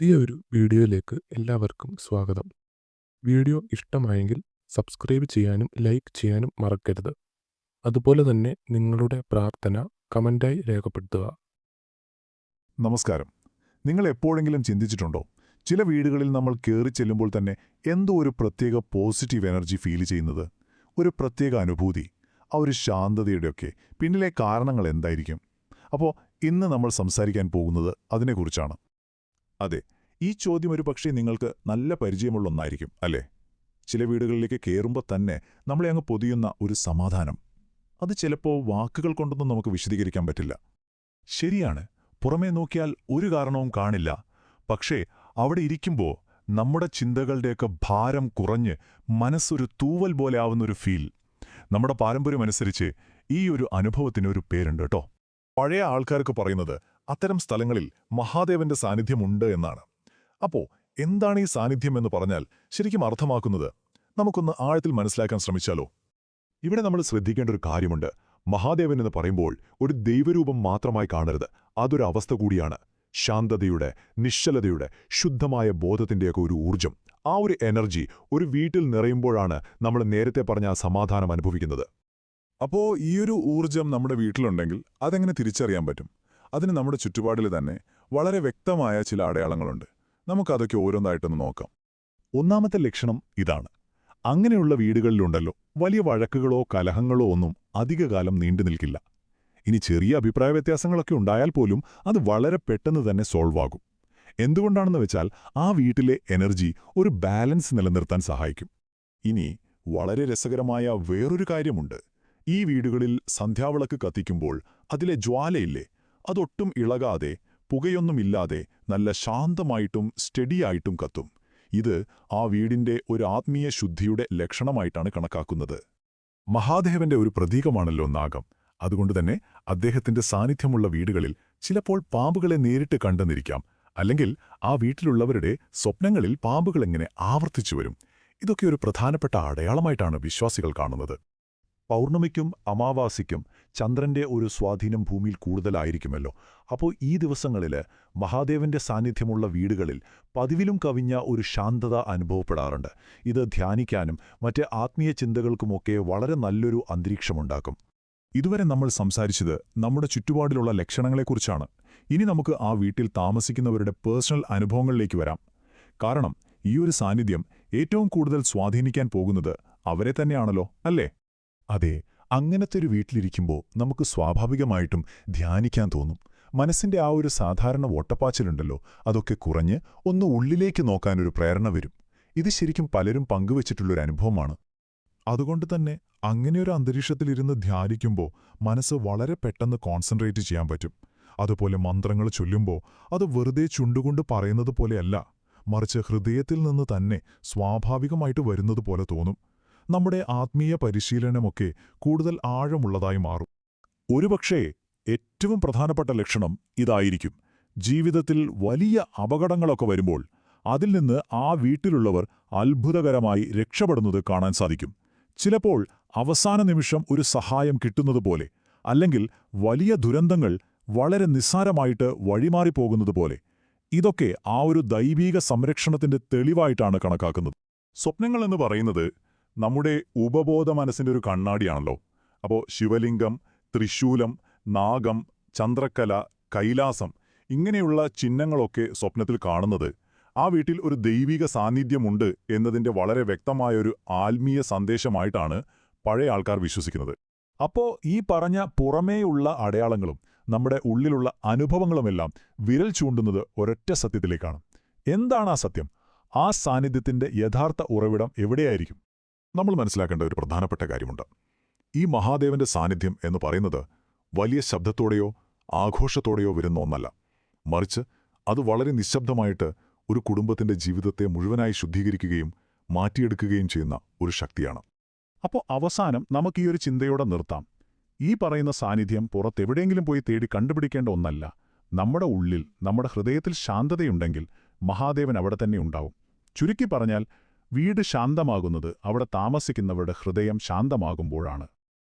പുതിയൊരു വീഡിയോയിലേക്ക് എല്ലാവർക്കും സ്വാഗതം. വീഡിയോ ഇഷ്ടമായെങ്കിൽ സബ്സ്ക്രൈബ് ചെയ്യാനും ലൈക്ക് ചെയ്യാനും മറക്കരുത്. അതുപോലെ തന്നെ നിങ്ങളുടെ പ്രാർത്ഥന കമന്റായി രേഖപ്പെടുത്തുക. നമസ്കാരം നിങ്ങൾ എപ്പോഴെങ്കിലും ചിന്തിച്ചിട്ടുണ്ടോ ചില വീടുകളിൽ നമ്മൾ കയറി ചെല്ലുമ്പോൾ തന്നെ എന്തോ ഒരു പ്രത്യേക പോസിറ്റീവ് എനർജി ഫീൽ ചെയ്യുന്നത് ഒരു പ്രത്യേക അനുഭൂതി ആ ഒരു ശാന്തതയുടെയൊക്കെ പിന്നിലെ കാരണങ്ങൾ എന്തായിരിക്കും അപ്പോൾ ഇന്ന് നമ്മൾ സംസാരിക്കാൻ പോകുന്നത് അതിനെക്കുറിച്ചാണ് അതെ ഈ ചോദ്യം ഒരു പക്ഷേ നിങ്ങൾക്ക് നല്ല പരിചയമുള്ള ഒന്നായിരിക്കും അല്ലേ? ചില വീടുകളിലേക്ക് കയറുമ്പോൾ തന്നെ നമ്മളെ അങ്ങ് പൊതിയുന്ന ഒരു സമാധാനം. അത് ചിലപ്പോൾ വാക്കുകൾ കൊണ്ടൊന്നും നമുക്ക് വിശദീകരിക്കാൻ പറ്റില്ല. ശരിയാണ് പുറമേ നോക്കിയാൽ ഒരു കാരണവും കാണില്ല. പക്ഷേ അവിടെ ഇരിക്കുമ്പോൾ നമ്മുടെ ചിന്തകളുടെയൊക്കെ ഭാരം കുറഞ്ഞ് മനസ്സൊരു തൂവൽ പോലെ ആവുന്നൊരു ഫീൽ. നമ്മുടെ പാരമ്പര്യമനുസരിച്ച് ഈ ഒരു അനുഭവത്തിന് ഒരു പേരുണ്ട് കേട്ടോ. പഴയ ആൾക്കാർക്ക് പറയുന്നത് അത്തരം സ്ഥലങ്ങളിൽ മഹാദേവന്റെ സാന്നിധ്യമുണ്ട് എന്നാണ്. അപ്പോ എന്താണ് ഈ സാന്നിധ്യം എന്ന് പറഞ്ഞാൽ ശരിക്കും അർത്ഥമാക്കുന്നത് നമുക്കൊന്ന് ആഴത്തിൽ മനസ്സിലാക്കാൻ ശ്രമിച്ചാലോ? ഇവിടെ നമ്മൾ ശ്രദ്ധിക്കേണ്ട ഒരു കാര്യമുണ്ട്. മഹാദേവൻ എന്ന് പറയുമ്പോൾ ഒരു ദൈവരൂപം മാത്രമായി കാണരുത്. അതൊരു അവസ്ഥ കൂടിയാണ്. ശാന്തതയുടെ നിശ്ചലതയുടെ ശുദ്ധമായ ബോധത്തിന്റെയൊക്കെ ഒരു ഊർജം ആ ഒരു എനർജി ഒരു വീട്ടിൽ നിറയുമ്പോഴാണ് നമ്മൾ നേരത്തെ പറഞ്ഞ സമാധാനം അനുഭവിക്കുന്നത്. അപ്പോ ഈയൊരു ഊർജം നമ്മുടെ വീട്ടിലുണ്ടെങ്കിൽ അതെങ്ങനെ തിരിച്ചറിയാൻ പറ്റും? അതിന് നമ്മുടെ ചുറ്റുപാടിൽ തന്നെ വളരെ വ്യക്തമായ ചില അടയാളങ്ങളുണ്ട്. നമുക്കതൊക്കെ ഓരോന്നായിട്ടൊന്ന് നോക്കാം. ഒന്നാമത്തെ ലക്ഷണം ഇതാണ്. അങ്ങനെയുള്ള വീടുകളിലുണ്ടല്ലോ വലിയ വഴക്കുകളോ കലഹങ്ങളോ ഒന്നും അധികകാലം നീണ്ടു നിൽക്കില്ല. ഇനി ചെറിയ അഭിപ്രായ വ്യത്യാസങ്ങളൊക്കെ ഉണ്ടായാൽ പോലും അത് വളരെ പെട്ടെന്ന് തന്നെ സോൾവ് ആകും. എന്തുകൊണ്ടാണെന്ന് വെച്ചാൽ ആ വീട്ടിലെ എനർജി ഒരു ബാലൻസ് നിലനിർത്താൻ സഹായിക്കും. ഇനി വളരെ രസകരമായ വേറൊരു കാര്യമുണ്ട്. ഈ വീടുകളിൽ സന്ധ്യാവിളക്ക് കത്തിക്കുമ്പോൾ അതിലെ ജ്വാലയില്ലേ? അതൊട്ടും ഇളകാതെ പുകയൊന്നുമില്ലാതെ നല്ല ശാന്തമായിട്ടും സ്റ്റഡിയായിട്ടും കത്തും. ഇത് ആ വീടിന്റെ ഒരു ആത്മീയ ശുദ്ധിയുടെ ലക്ഷണമായിട്ടാണ് കണക്കാക്കുന്നത്. മഹാദേവന്റെ ഒരു പ്രതീകമാണല്ലോ നാഗം. അതുകൊണ്ടുതന്നെ അദ്ദേഹത്തിന്റെ സാന്നിധ്യമുള്ള വീടുകളിൽ ചിലപ്പോൾ പാമ്പുകളെ നേരിട്ട് കണ്ടെന്നിരിക്കാം. അല്ലെങ്കിൽ ആ വീട്ടിലുള്ളവരുടെ സ്വപ്നങ്ങളിൽ പാമ്പുകളെങ്ങനെ ആവർത്തിച്ചു വരും. ഇതൊക്കെ ഒരു പ്രധാനപ്പെട്ട അടയാളമായിട്ടാണ് വിശ്വാസികൾ കാണുന്നത്. പൗർണമിക്കും അമാവാസിക്കും ചന്ദ്രന്റെ ഒരു സ്വാധീനം ഭൂമിയിൽ കൂടുതലായിരിക്കുമല്ലോ. അപ്പോൾ ഈ ദിവസങ്ങളിൽ മഹാദേവന്റെ സാന്നിധ്യമുള്ള വീടുകളിൽ പതിവിലും കവിഞ്ഞ ഒരു ശാന്തത അനുഭവപ്പെടാറുണ്ട്. ഇത് ധ്യാനിക്കാനും മറ്റ് ആത്മീയ ചിന്തകൾക്കുമൊക്കെ വളരെ നല്ലൊരു അന്തരീക്ഷമുണ്ടാക്കും. ഇതുവരെ നമ്മൾ സംസാരിച്ചത് നമ്മുടെ ചുറ്റുപാടിലുള്ള ലക്ഷണങ്ങളെക്കുറിച്ചാണ്. ഇനി നമുക്ക് ആ വീട്ടിൽ താമസിക്കുന്നവരുടെ പേഴ്സണൽ അനുഭവങ്ങളിലേക്ക് വരാം. കാരണം ഈ ഒരു സാന്നിധ്യം ഏറ്റവും കൂടുതൽ സ്വാധീനിക്കാൻ പോകുന്നത് അവരെ തന്നെയാണല്ലോ അല്ലേ? അതെ അങ്ങനത്തെ ഒരു വീട്ടിലിരിക്കുമ്പോൾ നമുക്ക് സ്വാഭാവികമായിട്ടും ധ്യാനിക്കാൻ തോന്നും. മനസ്സിന്റെ ആ ഒരു സാധാരണ ഓട്ടപ്പാച്ചിലുണ്ടല്ലോ അതൊക്കെ കുറഞ്ഞ് ഒന്ന് ഉള്ളിലേക്ക് നോക്കാനൊരു പ്രേരണ വരും. ഇത് ശരിക്കും പലരും പങ്കുവച്ചിട്ടുള്ളൊരു അനുഭവമാണ്. അതുകൊണ്ട് തന്നെ അങ്ങനെയൊരു അന്തരീക്ഷത്തിലിരുന്ന് ധ്യാനിക്കുമ്പോൾ മനസ്സ് വളരെ പെട്ടെന്ന് കോൺസെൻട്രേറ്റ് ചെയ്യാൻ പറ്റും. അതുപോലെ മന്ത്രങ്ങൾ ചൊല്ലുമ്പോൾ അത് വെറുതെ ചുണ്ടുകൊണ്ട് പറയുന്നത് പോലെയല്ല മറിച്ച് ഹൃദയത്തിൽ നിന്ന് തന്നെ സ്വാഭാവികമായിട്ട് വരുന്നത് പോലെ തോന്നും. നമ്മുടെ ആത്മീയ പരിശീലനമൊക്കെ കൂടുതൽ ആഴമുള്ളതായി മാറും. ഒരുപക്ഷേ ഏറ്റവും പ്രധാനപ്പെട്ട ലക്ഷണം ഇതായിരിക്കും. ജീവിതത്തിൽ വലിയ അപകടങ്ങളൊക്കെ വരുമ്പോൾ അതിൽ നിന്ന് ആ വീട്ടിലുള്ളവർ അത്ഭുതകരമായി രക്ഷപ്പെടുന്നത് കാണാൻ സാധിക്കും. ചിലപ്പോൾ അവസാന നിമിഷം ഒരു സഹായം കിട്ടുന്നതുപോലെ അല്ലെങ്കിൽ വലിയ ദുരന്തങ്ങൾ വളരെ നിസ്സാരമായിട്ട് വഴിമാറിപ്പോകുന്നതുപോലെ ഇതൊക്കെ ആ ഒരു ദൈവീക സംരക്ഷണത്തിന്റെ തെളിവായിട്ടാണ് കണക്കാക്കുന്നത്. സ്വപ്നങ്ങളെന്ന് പറയുന്നത് നമ്മുടെ ഉപബോധ മനസ്സിന്റെ ഒരു കണ്ണാടിയാണല്ലോ. അപ്പോൾ ശിവലിംഗം ത്രിശൂലം നാഗം ചന്ദ്രക്കല കൈലാസം ഇങ്ങനെയുള്ള ചിഹ്നങ്ങളൊക്കെ സ്വപ്നത്തിൽ കാണുന്നത്. ആ വീട്ടിൽ ഒരു ദൈവിക സാന്നിധ്യമുണ്ട് എന്നതിന്റെ വളരെ വ്യക്തമായൊരു ആത്മീയ സന്ദേശമായിട്ടാണ് പഴയ ആൾക്കാർ വിശ്വസിക്കുന്നത്. അപ്പോൾ ഈ പറഞ്ഞ പുറമേയുള്ള അടയാളങ്ങളും നമ്മുടെ ഉള്ളിലുള്ള അനുഭവങ്ങളുമെല്ലാം വിരൽ ചൂണ്ടുന്നത് ഒരൊറ്റ സത്യത്തിലേക്കാണ്. എന്താണ് ആ സത്യം? ആ സാന്നിധ്യത്തിന്റെ യഥാർത്ഥ ഉറവിടം എവിടെയായിരിക്കും? നമ്മൾ മനസ്സിലാക്കേണ്ട ഒരു പ്രധാനപ്പെട്ട കാര്യമുണ്ട്. ഈ മഹാദേവന്റെ സാന്നിധ്യം എന്ന് പറയുന്നത് വലിയ ശബ്ദത്തോടെയോ ആഘോഷത്തോടെയോ വരുന്ന ഒന്നല്ല. മറിച്ച് അത് വളരെ നിശബ്ദമായിട്ട് ഒരു കുടുംബത്തിന്റെ ജീവിതത്തെ മുഴുവനായി ശുദ്ധീകരിക്കുകയും മാറ്റിയെടുക്കുകയും ചെയ്യുന്ന ഒരു ശക്തിയാണ്. അപ്പോൾ അവസാനം നമുക്ക് ഈ ഒരു ചിന്തയോടെ നിർത്താം. ഈ പറയുന്ന സാന്നിധ്യം പുറത്തെവിടെയെങ്കിലും പോയി തേടി കണ്ടുപിടിക്കേണ്ട ഒന്നല്ല. നമ്മുടെ ഉള്ളിൽ നമ്മുടെ ഹൃദയത്തിൽ ശാന്തതയുണ്ടെങ്കിൽ മഹാദേവൻ അവിടെ തന്നെ ഉണ്ടാവും. ചുരുക്കി പറഞ്ഞാൽ വീട് ശാന്തമാകുന്നത് അവിടെ താമസിക്കുന്നവരുടെ ഹൃദയം ശാന്തമാകുമ്പോഴാണ്.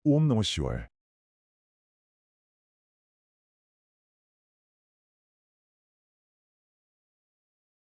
ഓം നമ ശിവായ.